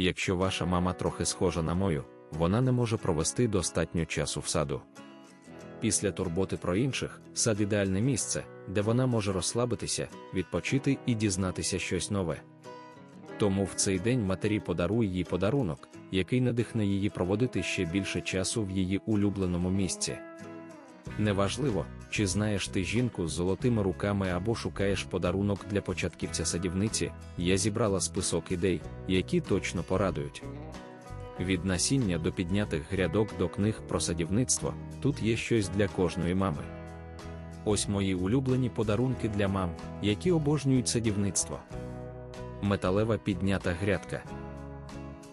Якщо ваша мама трохи схожа на мою, вона не може провести достатньо часу в саду. Після турботи про інших, сад ідеальне місце, де вона може розслабитися, відпочити і дізнатися щось нове. Тому в цей день матері подаруй їй подарунок, який надихне її проводити ще більше часу в її улюбленому місці. Неважливо, чи знаєш ти жінку з золотими руками або шукаєш подарунок для початківця садівниці, я зібрала список ідей, які точно порадують. Від насіння до піднятих грядок до книг про садівництво, тут є щось для кожної мами. Ось мої улюблені подарунки для мам, які обожнюють садівництво. Металева піднята грядка.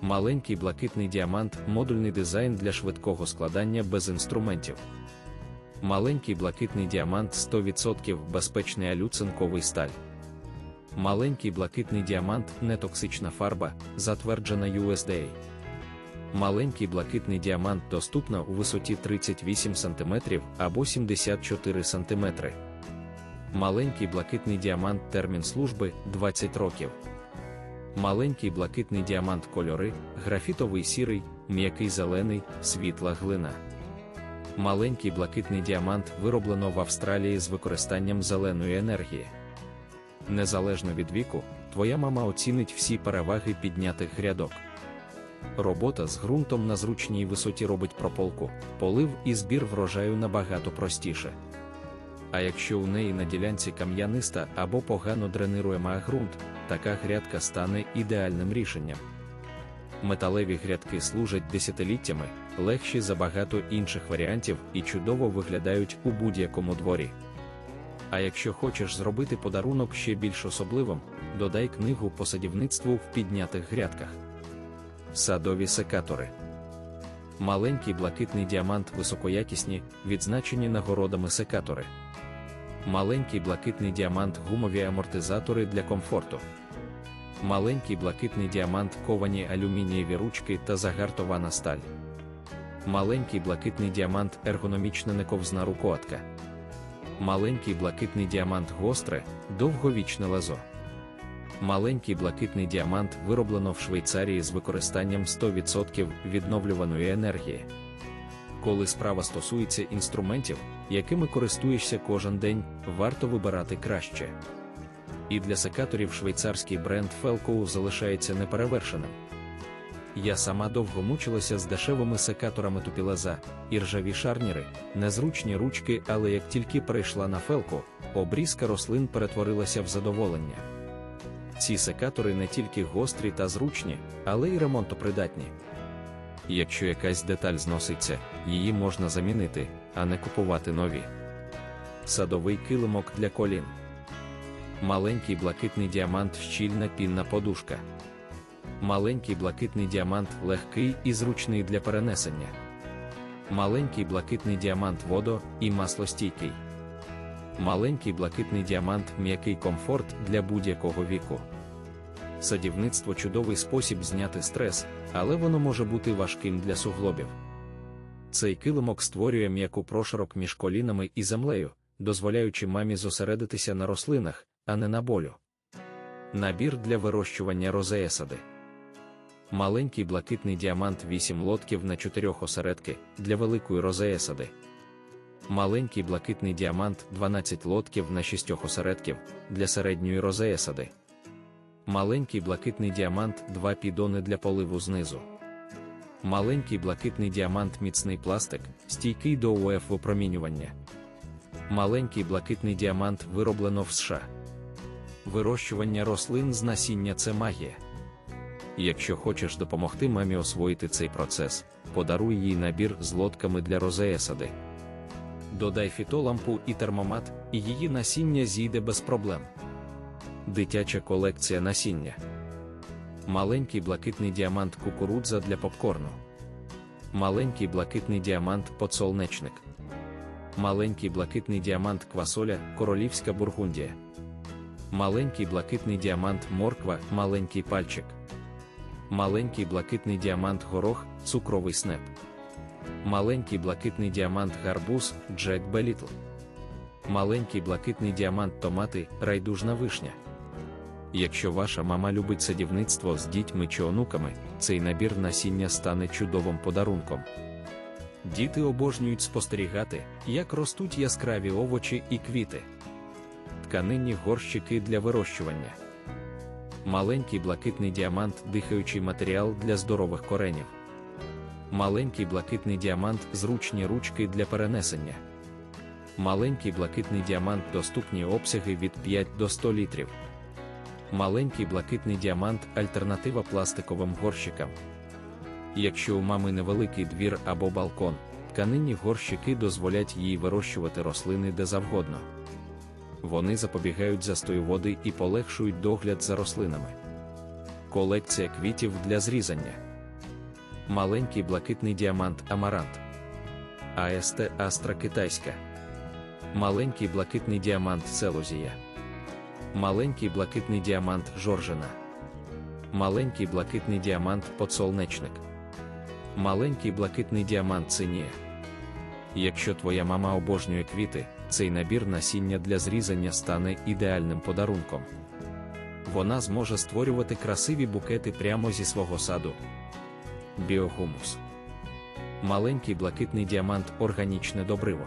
Маленький блакитний діамант, модульний дизайн для швидкого складання без інструментів. Маленький блакитний діамант 100% безпечний алюцинковий сталь. Маленький блакитний діамант нетоксична фарба, затверджена USDA. Маленький блакитний діамант доступна у висоті 38 см або 74 см. Маленький блакитний діамант термін служби 20 років. Маленький блакитний діамант кольори, графітовий сірий, м'який зелений, світла глина. Маленький блакитний діамант вироблено в Австралії з використанням зеленої енергії. Незалежно від віку, твоя мама оцінить всі переваги піднятих грядок. Робота з ґрунтом на зручній висоті робить прополку, полив і збір врожаю набагато простіше. А якщо у неї на ділянці кам'яниста або погано дренируєма ґрунт, така грядка стане ідеальним рішенням. Металеві грядки служать десятиліттями, легші за багато інших варіантів і чудово виглядають у будь-якому дворі. А якщо хочеш зробити подарунок ще більш особливим, додай книгу по садівництву в піднятих грядках. Садові секатори. Маленький блакитний діамант високоякісні, відзначені нагородами секатори. Маленький блакитний діамант гумові амортизатори для комфорту. Маленький блакитний діамант ковані алюмінієві ручки та загартована сталь. Маленький блакитний діамант ергономічна нековзна рукоатка. Маленький блакитний діамант гостре, довговічне лезо. Маленький блакитний діамант вироблено в Швейцарії з використанням 100% відновлюваної енергії. Коли справа стосується інструментів, якими користуєшся кожен день, варто вибирати краще. І для секаторів швейцарський бренд Felco залишається неперевершеним. Я сама довго мучилася з дешевими секаторами тупілеза, і ржаві шарніри, незручні ручки, але як тільки перейшла на Felco, обрізка рослин перетворилася в задоволення. Ці секатори не тільки гострі та зручні, але й ремонтопридатні. Якщо якась деталь зноситься, її можна замінити, а не купувати нові. Садовий килимок для колін. Маленький блакитний діамант щільна пінна подушка. Маленький блакитний діамант легкий і зручний для перенесення. Маленький блакитний діамант водо і маслостійкий. Маленький блакитний діамант м'який комфорт для будь-якого віку. Садівництво чудовий спосіб зняти стрес, але воно може бути важким для суглобів. Цей килимок створює м'яку прошарок між колінами і землею, дозволяючи мамі зосередитися на рослинах, а не на болю. Набір для вирощування розеесади. Маленький блакитний діамант 8 лотків на 4 осередки для великої розеесади. Маленький блакитний діамант 12 лотків на 6 осередків для середньої розеесади. Маленький блакитний діамант 2 підони для поливу знизу. Маленький блакитний діамант міцний пластик, стійкий до УФ випромінювання. Маленький блакитний діамант вироблено в США. Вирощування рослин з насіння це магія. Якщо хочеш допомогти мамі освоїти цей процес, подаруй їй набір з лотками для розеесади. Додай фітолампу і термомат, і її насіння зійде без проблем. Дитяча колекція насіння. Маленький блакитний діамант кукурудза для попкорну. Маленький блакитний діамант подсолнечник. Маленький блакитний діамант квасоля королівська бургундія. Маленький блакитний діамант морква, маленький пальчик. Маленький блакитний діамант горох, цукровий снеп. Маленький блакитний діамант гарбуз, Джек Белітл. Маленький блакитний діамант томати, райдужна вишня. Якщо ваша мама любить садівництво з дітьми чи онуками, цей набір насіння стане чудовим подарунком. Діти обожнюють спостерігати, як ростуть яскраві овочі і квіти. Тканинні горщики для вирощування. Маленький блакитний діамант дихаючий матеріал для здорових коренів. Маленький блакитний діамант зручні ручки для перенесення. Маленький блакитний діамант доступні обсяги від 5 до 100 літрів. Маленький блакитний діамант альтернатива пластиковим горщикам. Якщо у мами невеликий двір або балкон, тканинні горщики дозволять їй вирощувати рослини де завгодно. Вони запобігають застою води і полегшують догляд за рослинами. Колекція квітів для зрізання. Маленький блакитний діамант Амарант. АСТ Астра Китайська. Маленький блакитний діамант Селузія. Маленький блакитний діамант Жоржина. Маленький блакитний діамант Подсолнечник. Маленький блакитний діамант Цинія. Якщо твоя мама обожнює квіти, цей набір насіння для зрізання стане ідеальним подарунком. Вона зможе створювати красиві букети прямо зі свого саду. Біогумус. Маленький блакитний діамант органічне добриво.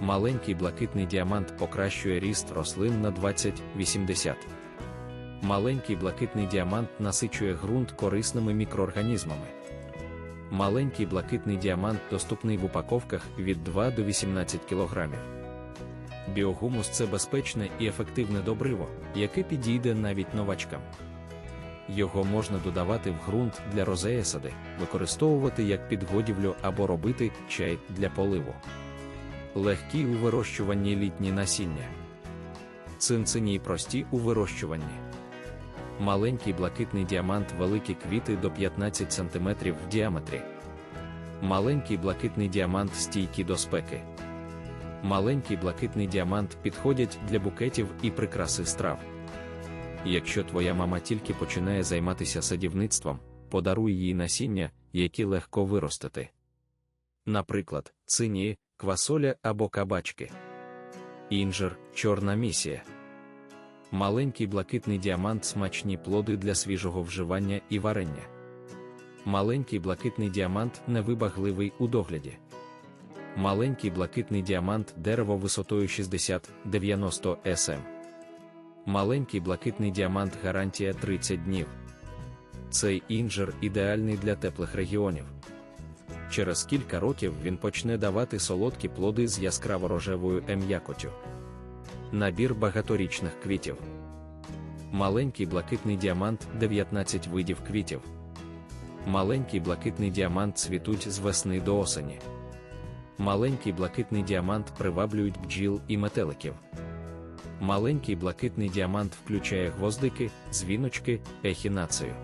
Маленький блакитний діамант покращує ріст рослин на 20-80. Маленький блакитний діамант насичує ґрунт корисними мікроорганізмами. Маленький блакитний діамант доступний в упаковках від 2 до 18 кг. Біогумус це безпечне і ефективне добриво, яке підійде навіть новачкам. Його можна додавати в ґрунт для розеясади, використовувати як підгодівлю або робити чай для поливу. Легкі у вирощуванні літні насіння. Цинцинії прості у вирощуванні. Маленький блакитний діамант великі квіти до 15 см в діаметрі. Маленький блакитний діамант стійкі до спеки. Маленький блакитний діамант підходять для букетів і прикраси страв. Якщо твоя мама тільки починає займатися садівництвом, подаруй їй насіння, які легко виростити. Наприклад, цинії, квасоля або кабачки. Інжир, чорна місія. Маленький блакитний діамант смачні плоди для свіжого вживання і варення. Маленький блакитний діамант невибагливий у догляді. Маленький блакитний діамант дерево висотою 60-90 см. Маленький блакитний діамант гарантія 30 днів. Цей інжир ідеальний для теплих регіонів. Через кілька років він почне давати солодкі плоди з яскраво рожевою ем'якотю. Набір багаторічних квітів. Маленький блакитний діамант 19 видів квітів. Маленький блакитний діамант цвітуть з весни до осені. Маленький блакитний діамант приваблюють бджіл і метеликів. Маленький блакитний діамант включає гвоздики, дзвіночки, ехінацію.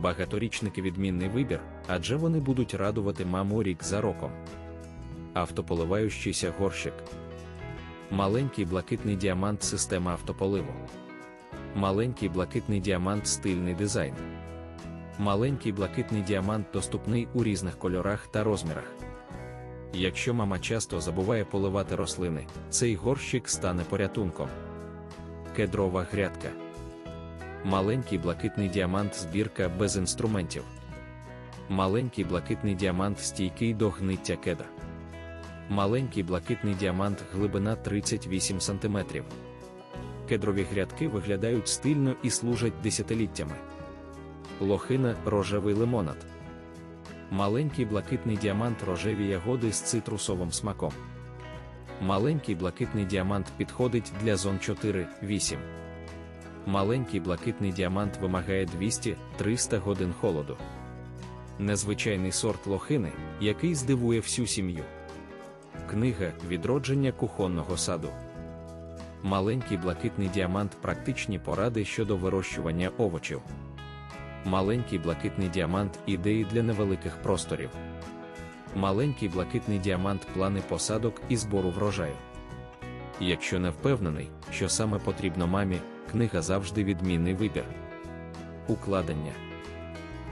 Багаторічники відмінний вибір, адже вони будуть радувати маму рік за роком. Автополиваючийся горщик. Маленький блакитний діамант система автополиву. Маленький блакитний діамант стильний дизайн. Маленький блакитний діамант доступний у різних кольорах та розмірах. Якщо мама часто забуває поливати рослини, цей горщик стане порятунком. Кедрова грядка. Маленький блакитний діамант збірка без інструментів. Маленький блакитний діамант стійкий до гниття кедра. Маленький блакитний діамант глибина 38 см. Кедрові грядки виглядають стильно і служать десятиліттями. Лохина рожевий лимонад. Маленький блакитний діамант рожеві ягоди з цитрусовим смаком. Маленький блакитний діамант підходить для зон 4-8. Маленький блакитний діамант вимагає 200-300 годин холоду. Незвичайний сорт лохини, який здивує всю сім'ю. Книга Відродження кухонного саду. Маленький блакитний діамант практичні поради щодо вирощування овочів. Маленький блакитний діамант ідеї для невеликих просторів. Маленький блакитний діамант плани посадок і збору врожаю. Якщо не впевнений, що саме потрібно мамі, книга завжди відмінний вибір. Укладення.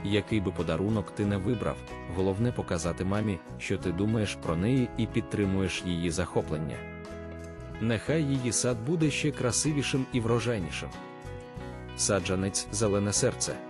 Який би подарунок ти не вибрав, головне показати мамі, що ти думаєш про неї і підтримуєш її захоплення. Нехай її сад буде ще красивішим і врожайнішим. Саджанець зелене серце.